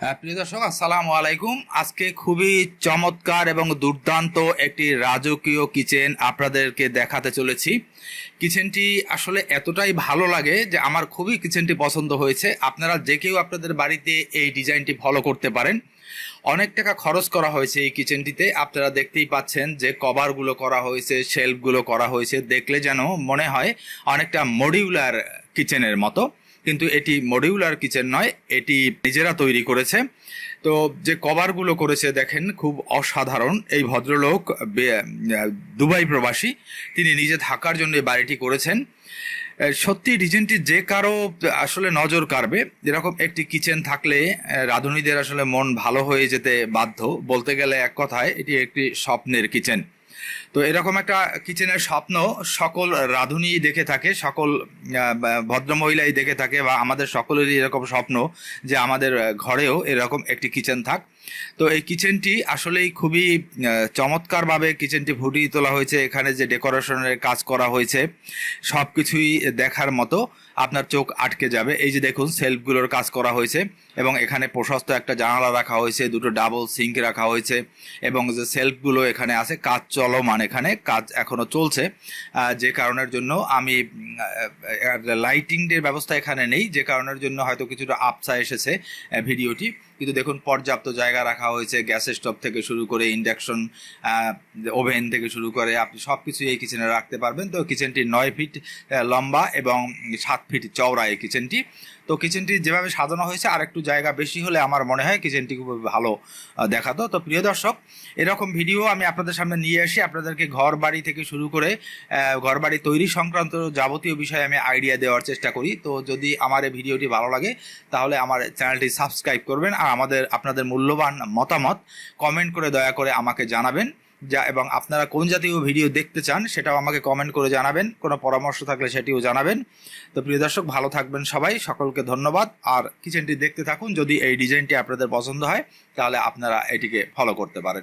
হ্যাঁ, প্রিয় দর্শক আসসালামু আলাইকুম। আজকে খুবই চমৎকার এবং দুর্দান্ত একটি রাজকীয় কিচেন আপনাদেরকে দেখাতে চলেছি। কিচেনটি আসলে এতটাই ভালো লাগে যে আমার খুবই কিচেনটি পছন্দ হয়েছে। আপনারা যে কেউ আপনাদের বাড়িতে এই ডিজাইনটি ফলো করতে পারেন। অনেক টাকা খরচ করা হয়েছে এই কিচেনটিতে। আপনারা দেখতেই পাচ্ছেন যে কভারগুলো করা হয়েছে শেলফগুলো করা হয়েছে। দেখলে যেন মনে হয় অনেকটা মডিউলার কিচেনের মতো। কিন্তু এটি মডিউলার কিচেন নয়, এটি নিজেরা তৈরি করেছে। তো যে কভারগুলো করেছে দেখেন, খুব অসাধারণ। এই ভদ্রলোক দুবাই প্রবাসী, তিনি নিজে থাকার জন্য বাড়িটি করেছেন। সত্যি ডিজাইনটি যে কারও আসলে নজর কাড়বে, এরকম একটি কিচেন থাকলে রাঁধুনিদের আসলে মন ভালো হয়ে যেতে বাধ্য। বলতে গেলে এক কথায়, এটি একটি স্বপ্নের কিচেন তো এরকম একটা কিচেনের স্বপ্ন সকল রাঁধুনি দেখে থাকে, সকল ভদ্রমহিলাই দেখে থাকে বা আমাদের সকলেরই এরকম স্বপ্ন যে আমাদের ঘরেও এরকম একটি কিচেন থাক। তো এই কিচেনটি আসলেই খুবই চমৎকারভাবে কিচেনটি ফুটিয়ে তোলা হয়েছে। এখানে যে ডেকোরেশনের কাজ করা হয়েছে সব কিছুই দেখার মতো। আপনার চোখ আটকে যাবে। এই যে দেখুন, সেলফগুলোর কাজ করা হয়েছে এবং এখানে প্রশস্ত একটা জানালা রাখা হয়েছে, দুটো ডাবল সিঙ্ক রাখা হয়েছে এবং যে সেলফগুলো এখানে আছে, কাজ চলমান এখানে, কাজ এখনও চলছে। যে কারণের জন্য আমি লাইটিংয়ের ব্যবস্থা এখানে নেই, যে কারণের জন্য হয়তো কিছুটা আপসা এসেছে ভিডিওটি। কিন্তু দেখুন, পর্যাপ্ত জায়গা রাখা হয়েছে, গ্যাস স্টোভ থেকে শুরু করে ইন্ডাকশন ওভেন থেকে শুরু করে আপনি সব কিছু এই কিচেনে রাখতে পারবেন। তো কিচেনটি নয় ফিট লম্বা এবং সাত ফিট চওড়া এই কিচেনটি। তো কিচেনটি যেভাবে সাজানো হয়েছে আর একটু জায়গা বেশি হলে আমার মনে হয় কিচেনটি খুব ভালো দেখাতো। তো প্রিয় দর্শক, এরকম ভিডিও আমি আপনাদের সামনে নিয়ে আসি। আপনাদেরকে ঘর বাড়ি থেকে শুরু করে ঘর বাড়ি তৈরি সংক্রান্ত যাবতীয় বিষয়ে আমি আইডিয়া দেওয়ার চেষ্টা করি। তো যদি আমার এই ভিডিওটি ভালো লাগে, তাহলে আমার চ্যানেলটি সাবস্ক্রাইব করবেন আর আমাদের, আপনাদের মূল্যবান মতামত কমেন্ট করে দয়া করে আমাকে জানাবেন। যা এবং আপনারা কোন জাতীয় ভিডিও দেখতে চান সেটাও আমাকে কমেন্ট করে জানাবেন। কোনো পরামর্শ থাকলে সেটিও জানাবেন। তো প্রিয় দর্শক, ভালো থাকবেন সবাই। সকলকে ধন্যবাদ। আর কিচেনটি দেখতে থাকুন। যদি এই ডিজাইনটি আপনাদের পছন্দ হয়, তাহলে আপনারা এটিকে ফলো করতে পারেন।